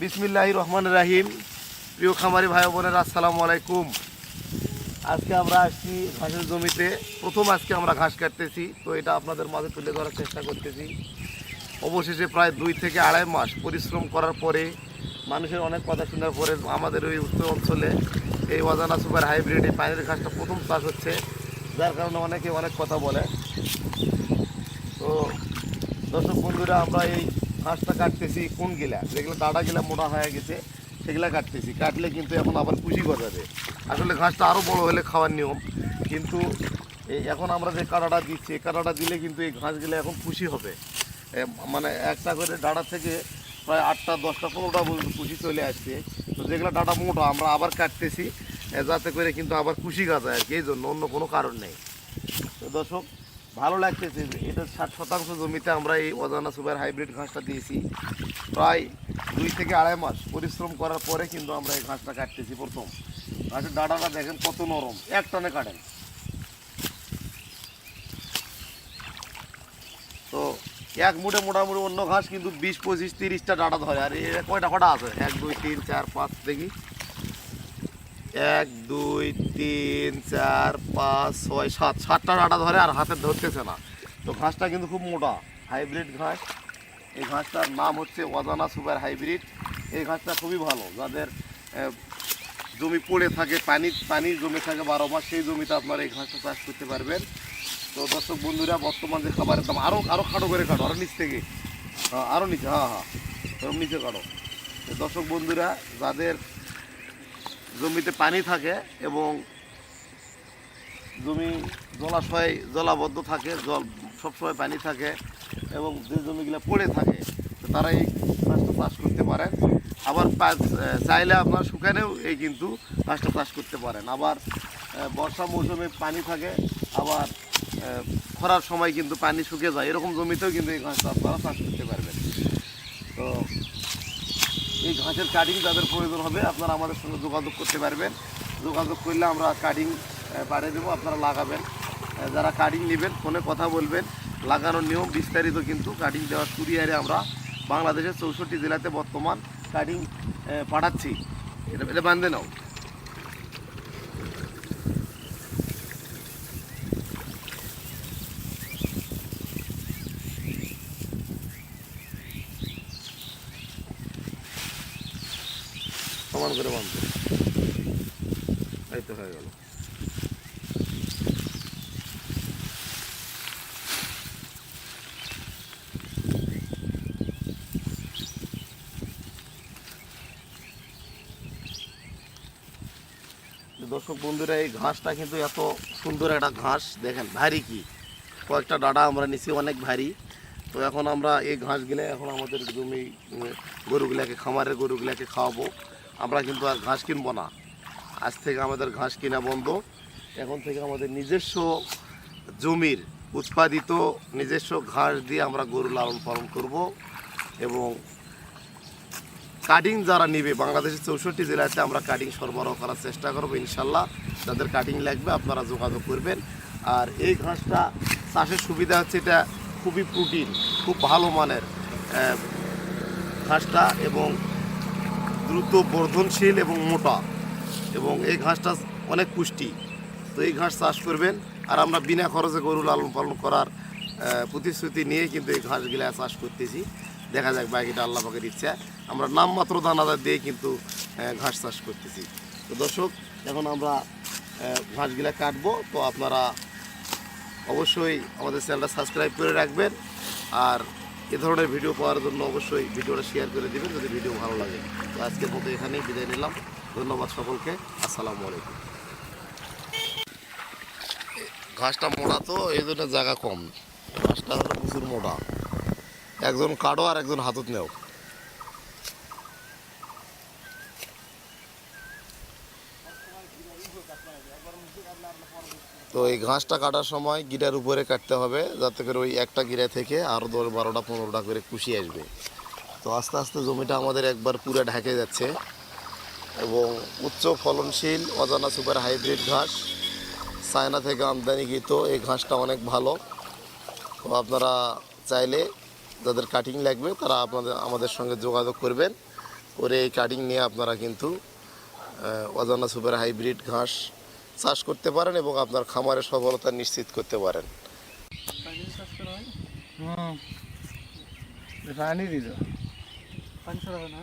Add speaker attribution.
Speaker 1: বিসমিল্লাহ রহমান রাহিম। প্রিয় খামারি ভাই বোনেরা, আসসালামু আলাইকুম। আজকে আমরা আসছি ঘাসের জমিতে। প্রথম আজকে আমরা ঘাস কাটতেছি, তো এটা আপনাদের মাঝে তুলে ধরার চেষ্টা করতেছি। অবশেষে প্রায় দুই থেকে আড়াই মাস পরিশ্রম করার পরে মানুষের অনেক কথা শোনার পরে আমাদের ওই উত্তর অঞ্চলে এই অজানা সুপার হাইব্রিড, এই পানির ঘাসটা প্রথম চাষ হচ্ছে। যার কারণে অনেকে অনেক কথা বলে। তো দর্শক বন্ধুরা, আমরা এই ঘাসটা কাটতেছি, কোন গিলা? যেগুলো ডাটা গিলা মোটা হয়ে গেছে, সেগুলা কাটতেছি। কাটলে কিন্তু এখন আবার কুশি গজাবে। আসলে ঘাসটা আরও বড় হলে খাওয়ার নিয়ম। কিন্তু এখন আমরা যে কাটাটা দিচ্ছি, এই কাটাটা দিলে কিন্তু এই ঘাসগুলো এখন খুশি হবে। মানে একটা করে ডাটা থেকে প্রায় আটটা, দশটা, পনেরোটা কুশি চলে আসছে। তো যেগুলো ডাটা মোটা, আমরা আবার কাটতেছি যাতে করে কিন্তু আবার কুশি গাছায় আর কি। এই জন্য অন্য কোনো কারণ নেই। তো দর্শক ভালো লাগতেছে এটা ষাট শতাংশ জমিতে আমরা এই অজানা সুপার হাইব্রিড ঘাসটা দিয়েছি। প্রায় দুই থেকে আড়াই মাস পরিশ্রম করার পরে কিন্তু আমরা এই ঘাসটা কাটতেছি প্রথম। ঘাসের ডাঁটাটা দেখেন কত নরম, এক টানে কাটেন। তো এক মুঠে মোটামুটি অন্য ঘাস কিন্তু বিশ, পঁচিশ, তিরিশটা ডাটা ধরে। আর এর কয়টা কটা আছে? এক, দুই, তিন, চার, পাঁচ দেখি। এক, দুই, তিন, চার, পাঁচ, ছয়, সাত। সাতটা ডাটা ধরে আর হাতে ধরতেছে না। তো ঘাসটা কিন্তু খুব মোটা, হাইব্রিড ঘাস। এই ঘাসটার নাম হচ্ছে অজানা সুপার হাইব্রিড। এই ঘাসটা খুবই ভালো, যাদের জমি পড়ে থাকে, পানি পানি জমে থাকে বারো মাস, সেই জমিতে আপনারা এই ঘাসটা চাষ করতে পারবেন। তো দর্শক বন্ধুরা, বর্তমান যে খাবারের দাম আরও আরও খাটো করে কাটো আরও নিচ থেকে। হ্যাঁ আরও নিচে হ্যাঁ হ্যাঁ নিচে কাটো। দর্শক বন্ধুরা, যাদের জমিতে পানি থাকে এবং জমি জলাশয় জলাবদ্ধ থাকে, জল সবসময় পানি থাকে এবং যে জমিগুলো পড়ে থাকে তারা এই গাছটা চাষ করতে পারেন। আবার চাইলে আপনার শুকানেও এই কিন্তু গাছটা চাষ করতে পারেন। আবার বর্ষা মৌসুমে পানি থাকে, আবার খরার সময় কিন্তু পানি শুকিয়ে যায়। এরকম জমিতেও কিন্তু এই গাছটা আপনারা চাষ করতে পারবেন। তো এই ঘাসের কাটিং যাদের প্রয়োজন হবে, আপনারা আমাদের সঙ্গে যোগাযোগ করতে পারবেন। যোগাযোগ করলে আমরা কাটিং পাঠিয়ে দেবো, আপনারা লাগাবেন। যারা কাটিং নেবেন, ফোনে কথা বলবেন। লাগানোর নিয়ম বিস্তারিত কিন্তু কাটিং দেওয়ার কুরিয়ারে আমরা বাংলাদেশের চৌষট্টি জেলাতে বর্তমান কাটিং পাঠাচ্ছি। এটা এটা বান্ধে নাও। করে বাঁধবে। এই তো হয়ে গেল। দর্শক বন্ধুরা, এই ঘাসটা কিন্তু এত সুন্দর একটা ঘাস। দেখেন, ভারী কি? কয়েকটা ডাটা আমরা নিছি, অনেক ভারী। তো এখন আমরা এই ঘাসগুলো এখন আমাদের জমি, গরুগুলাকে, খামারের গরুগুলাকে খাওয়াবো। আমরা কিন্তু আর ঘাস কিনবো না। আজ থেকে আমাদের ঘাস কিনা বন্ধ। এখন থেকে আমাদের নিজস্ব জমির উৎপাদিত, নিজস্ব ঘাস দিয়ে আমরা গরু লালন পালন করব এবং কাটিং যারা নেবে, বাংলাদেশের চৌষট্টি জেলাতে আমরা কাটিং সরবরাহ করার চেষ্টা করব ইনশাল্লাহ। যাদের কাটিং লাগবে আপনারা যোগাযোগ করবেন। আর এই ঘাসটা চাষের সুবিধা হচ্ছে এটা খুবই প্রোটিন খুব ভালো মানের ঘাসটা এবং দ্রুত বর্ধনশীল এবং মোটা। এবং এই ঘাসটা অনেক পুষ্টি। তো এই ঘাস চাষ করবেন। আর আমরা বিনা খরচে গরু লালন পালন করার প্রতিশ্রুতি নিয়ে কিন্তু এই ঘাসগুলা চাষ করতেছি। দেখা যাক বাকিটা আল্লাহ পাকের ইচ্ছা। আমরা নামমাত্র দানাদার দিয়ে কিন্তু ঘাস চাষ করতেছি। তো দর্শক, এখন আমরা ঘাসগুলা কাটবো। তো আপনারা অবশ্যই আমাদের চ্যানেলটা সাবস্ক্রাইব করে রাখবেন। আর এ ধরনের ভিডিও পাওয়ার জন্য অবশ্যই ভিডিওটা শেয়ার করে দেবেন যদি ভিডিও ভালো লাগে। তো আজকের মতো এখানেই বিদায় নিলাম। ধন্যবাদ সকলকে। আসসালামু আলাইকুম। ঘাসটা মোটা তো, এই জন্য জায়গা কম। ঘাসটা হলো প্রচুর মোটা। একজন কাটো আর একজন হাতত নেও। তো এই ঘাসটা কাটার সময় গিরার উপরে কাটতে হবে, যাতে করে ওই একটা গিরা থেকে আরও দশ বারোটা, পনেরোটা করে কুশি আসবে। তো আস্তে আস্তে জমিটা আমাদের একবার পুরো ঢেকে যাচ্ছে এবং উচ্চ ফলনশীল অজানা সুপার হাইব্রিড ঘাস চায়না থেকে আমদানিকৃত এই ঘাসটা অনেক ভালো। তো আপনারা চাইলে যাদের কাটিং লাগবে তারা আপনাদের, আমাদের সঙ্গে যোগাযোগ করবেন। করে এই কাটিং নিয়ে আপনারা কিন্তু অজানা সুপার হাইব্রিড ঘাস চাষ করতে পারেন এবং আপনার খামারের সফলতা নিশ্চিত করতে পারেন।
Speaker 2: পানি দিল
Speaker 3: পানি ছড়াবে না?